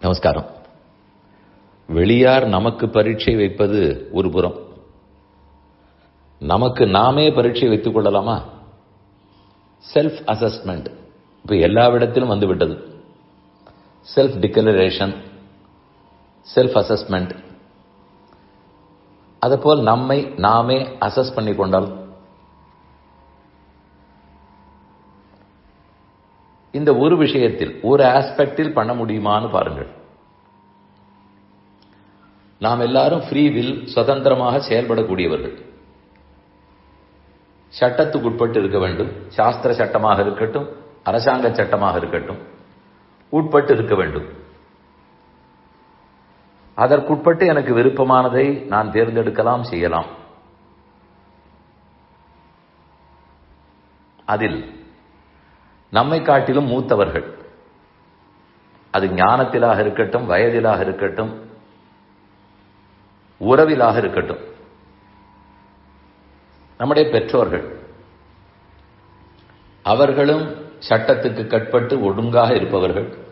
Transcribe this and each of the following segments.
நமஸ்காரம். வெளியார் நமக்கு பரீட்சை வைப்பது ஒரு புறம். நமக்கு நாமே பரீட்சை வைத்துக் கொள்ளலாமா? செல்ஃப் அசஸ்மெண்ட் இப்போ எல்லாவிடத்திலும் வந்துவிட்டது செல்ஃப் டிக்ளரேஷன் செல்ஃப் அசஸ்மெண்ட் அதுபோல் நம்மை நாமே அசஸ் பண்ணி கொண்டால் இந்த ஒரு விஷயத்தில் ஒரு ஆஸ்பெக்டில் பண்ண முடியுமான்னு பாருங்கள். நாம் எல்லாரும் ஃப்ரீ வில் சுதந்திரமாக செயல்படக்கூடியவர்கள். சட்டத்துக்கு உட்பட்டு இருக்க வேண்டும். சாஸ்திர சட்டமாக இருக்கட்டும் அரசாங்க சட்டமாக இருக்கட்டும் உட்பட்டு இருக்க வேண்டும். அதற்குட்பட்டு எனக்கு விருப்பமானதை நான் தேர்ந்தெடுக்கலாம் செய்யலாம். அதில் நம்மை காட்டிலும் மூத்தவர்கள். அது ஞானத்திலாக இருக்கட்டும் வயதிலாக இருக்கட்டும் உறவிலாக இருக்கட்டும். நம்முடைய பெற்றோர்கள் அவர்களும் சட்டத்துக்கு கட்பட்டு ஒழுங்காக இருப்பவர்கள்.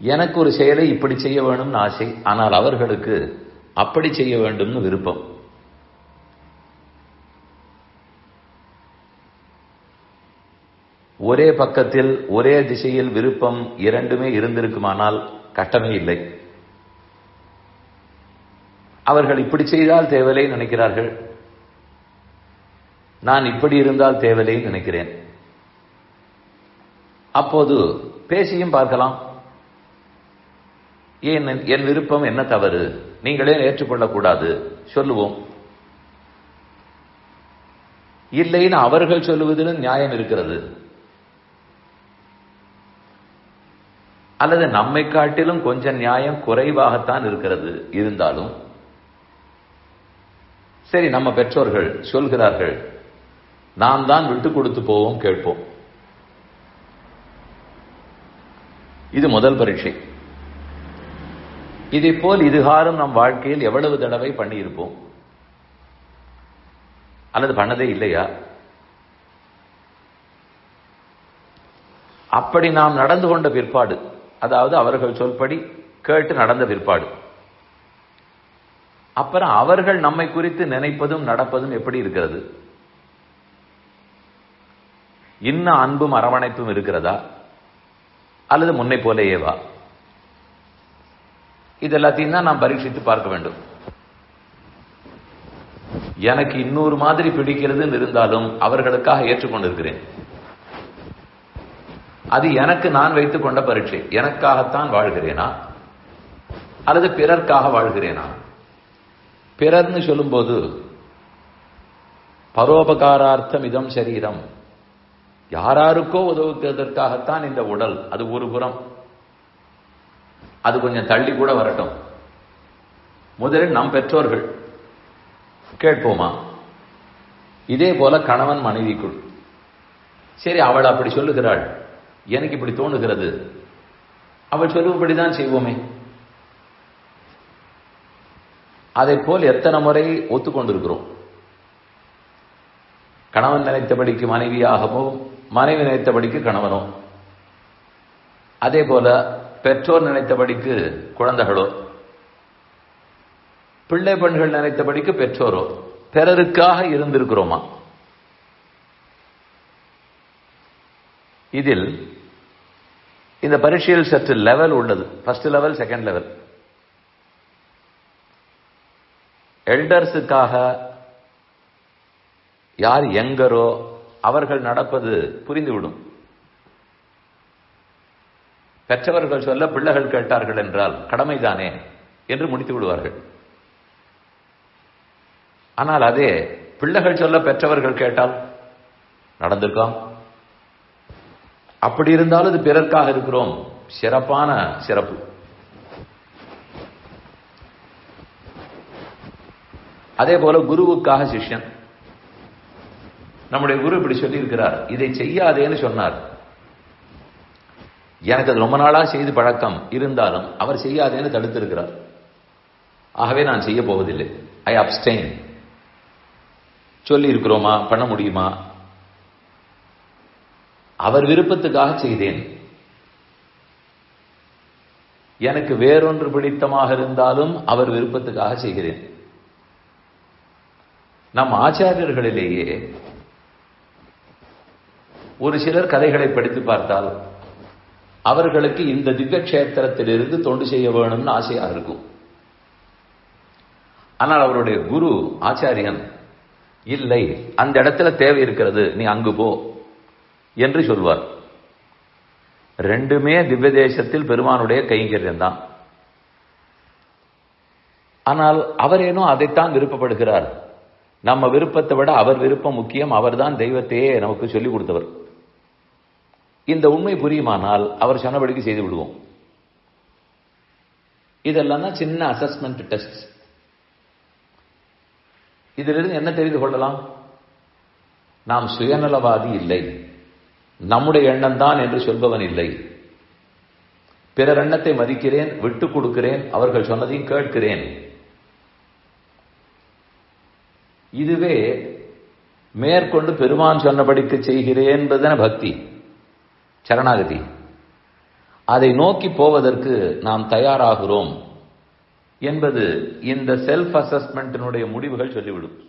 எனக்கு ஒரு செயலை இப்படி செய்ய வேணும்னு ஆசை ஆனால் அவர்களுக்கு அப்படி செய்ய வேண்டும்னு விருப்பம். ஒரே பக்கத்தில் ஒரே திசையில் விருப்பம் இரண்டுமே இருந்திருக்குமானால் கட்டமே இல்லை. அவர்கள் இப்படி செய்தால் தேவலை நினைக்கிறார்கள். நான் இப்படி இருந்தால் தேவலை நினைக்கிறேன். அப்போது பேசியும் பார்க்கலாம். ஏன் என் விருப்பம் என்ன தவறு? நீங்களே ஏற்றுக்கொள்ளக்கூடாது. சொல்லுவோம். இல்லைன்னு அவர்கள் சொல்லுவதிலும் நியாயம் இருக்கிறது. அல்லது நம்மை காட்டிலும் கொஞ்சம் நியாயம் குறைவாகத்தான் இருக்கிறது. இருந்தாலும் சரி நம்ம பெற்றோர்கள் சொல்கிறார்கள் நாம் தான் விட்டு கொடுத்து போவோம் கேட்போம். இது முதல் பரீட்சை. இதை போல் இதுகாரம் நம் வாழ்க்கையில் எவ்வளவு தடவை பண்ணியிருப்போம்? அல்லது பண்ணதே இல்லையா? அப்படி நாம் நடந்து கொண்ட பிற்பாடு அதாவது அவர்கள் சொல்படி கேட்டு நடந்த பிற்பாடு. அப்புறம் அவர்கள் நம்மை குறித்து நினைப்பதும் நடப்பதும் எப்படி இருக்கிறது? இன்னும் அன்பும் அரவணைப்பும் இருக்கிறதா? அல்லது முன்னை போலேயேவா இது எல்லாத்தையும் தான் நாம் பரீட்சித்து பார்க்க வேண்டும். எனக்கு இன்னொரு மாதிரி பிடிக்கிறதுன்னு இருந்தாலும் அவர்களுக்காக ஏற்றுக்கொண்டிருக்கிறேன். அது எனக்கு நான் வைத்துக் கொண்ட பரீட்சை. எனக்காகத்தான் வாழ்கிறேனா? அல்லது பிறர்க்காக வாழ்கிறேனா? பிறர்னு சொல்லும்போது பரோபகாரார்த்தம் இதம் சரீரம். யாராருக்கோ உதவுவதற்காகத்தான் இந்த உடல். அது ஒரு புறம். அது கொஞ்சம் தள்ளி கூட வரட்டும். முதலில் நம் பெற்றோர்கள். கேட்போமா? இதே போல கணவன் மனைவிக்குள். சரி அவள் அப்படி சொல்லுகிறாள். எனக்கு இப்படி தோணுகிறது. அவள் சொல்லும்படிதான் செய்வோமே. அதை போல் எத்தனை முறை ஒத்துக்கொண்டிருக்கிறோம். கணவன் நினைத்தபடிக்கு மனைவியாகவோ மனைவி நினைத்தபடிக்கு கணவனோ. அதே போல பெற்றோர் நினைத்தபடிக்கு குழந்தைகளோ. பிள்ளை பெண்கள் நினைத்தபடிக்கு பெற்றோரோ. பிறருக்காக இருந்திருக்கிறோமா? இதில் இந்த பரீட்சையில் சற்று லெவல் உள்ளது. ஃபர்ஸ்ட் லெவல் செகண்ட் லெவல் எல்டர்ஸுக்காக யார் எங்கரோ அவர்கள் நடப்பது புரிந்துவிடும். பெற்றவர்கள் சொல்ல பிள்ளைகள் கேட்டார்கள் என்றால் கடமைதானே என்று முடித்து விடுவார்கள். ஆனால் அதே பிள்ளைகள் சொல்ல பெற்றவர்கள் கேட்டால் நடந்திருக்கான் அப்படி இருந்தாலும் இது பிறர்க்காக இருக்கிறோம். சிறப்பான சிறப்பு. அதே போல குருவுக்காக சிஷ்யன். நம்முடைய குரு இப்படி சொல்லி இருக்கிறார் இதை செய்யாதேன்னு சொன்னார். எனக்கு அது ரொம்ப நாளா செய்து பழக்கம் இருந்தாலும் அவர் செய்யாதேன்னு தடுத்திருக்கிறார். ஆகவே நான் செய்ய போவதில்லை. ஐ அப்ஸ்டெயின் சொல்லி இருக்கிறோமா பண்ண முடியுமா? அவர் விருப்பத்துக்காக செய்தேன். எனக்கு வேறொன்று பிடித்தமாக இருந்தாலும் அவர் விருப்பத்துக்காக செய்கிறேன். நம் ஆச்சாரியர்களிலேயே ஒரு சிலர் கதைகளை படித்து பார்த்தால் அவர்களுக்கு இந்த திவ்ய கஷேத்திரத்திலிருந்து தொண்டு செய்ய வேணும்னு ஆசையாக இருக்கும். ஆனால் அவருடைய குரு ஆச்சாரியன் இல்லை அந்த இடத்துல தேவை இருக்கிறது நீ அங்கு போ. என்று சொல்வார். ரெண்டுமே திவ்ய தேசத்தில் பெருமானுடைய கைங்கரியம் தான். ஆனால் அவரேனோ அதைத்தான் விருப்பப்படுகிறார். நம்ம விருப்பத்தை விட அவர் விருப்பம் முக்கியம் அவர்தான் தெய்வத்தையே நமக்கு சொல்லிக் கொடுத்தவர். இந்த உண்மை புரியுமானால் அவர் சொன்னபடிக்கு செய்து விடுவோம். இதெல்லாம் தான் சின்ன அசஸ்மெண்ட் டெஸ்ட் இதிலிருந்து என்ன தெரிந்து கொள்ளலாம்? நாம் சுயநலவாதி இல்லை. நம்முடைய எண்ணம் தான் என்று சொல்பவன் இல்லை. பிறர் எண்ணத்தை மதிக்கிறேன் விட்டு கொடுக்கிறேன் அவர்கள் சொன்னதையும் கேட்கிறேன். இதுவே மேற்கொண்டு பெருமான் சொன்னபடிக்கு செய்கிறேன் என்பதன பக்தி சரணாகதி. அதை நோக்கி போவதற்கு நாம் தயாராகிறோம் என்பது இந்த செல்ஃப் அசஸ்மெண்ட்டினுடைய முடிவுகள் சொல்லிவிடும்.